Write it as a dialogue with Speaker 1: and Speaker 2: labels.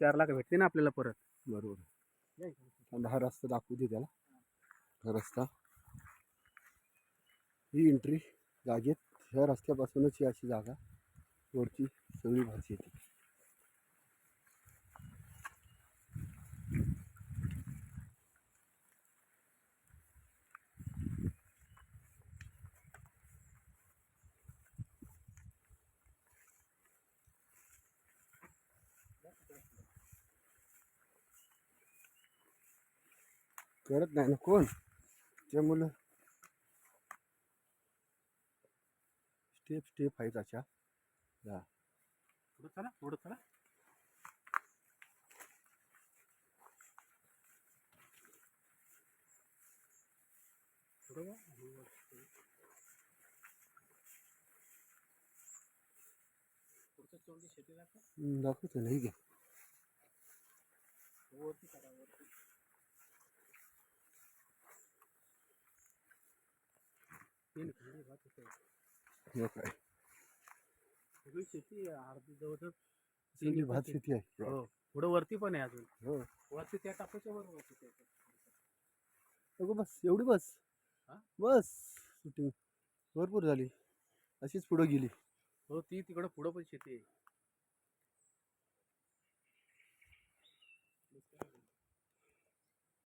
Speaker 1: चार लाख भेटते ना आपल्याला परत.
Speaker 2: बरोबर. हा रस्ता दाखवू दे त्याला. हा रस्ता. ही एंट्री जागेत. ह्या रस्त्यापासूनच ही अशी जागा. वरची सगळी भाजी येते. करत नाही ना कोण? त्यामुळं स्टेप स्टेप आहेत अशा. या
Speaker 1: पुढं चला पुढं चला. जा.
Speaker 2: दाखवतो नाही घे.
Speaker 1: वरती करा, वरती. सगळी शेती अर्धी जवळ
Speaker 2: सगळी भात शेती आहे.
Speaker 1: हो. पुढं वरती पण आहे अजून.
Speaker 2: हो.
Speaker 1: वरती त्या टाकायच्या वर वरती त्या
Speaker 2: अगो बस एवढी बस?
Speaker 1: हा?
Speaker 2: बस. शूटिंग भरपूर झाली. अशीच पुढं गेली.
Speaker 1: हो ती तिकडं पुढं पण शेती आहे.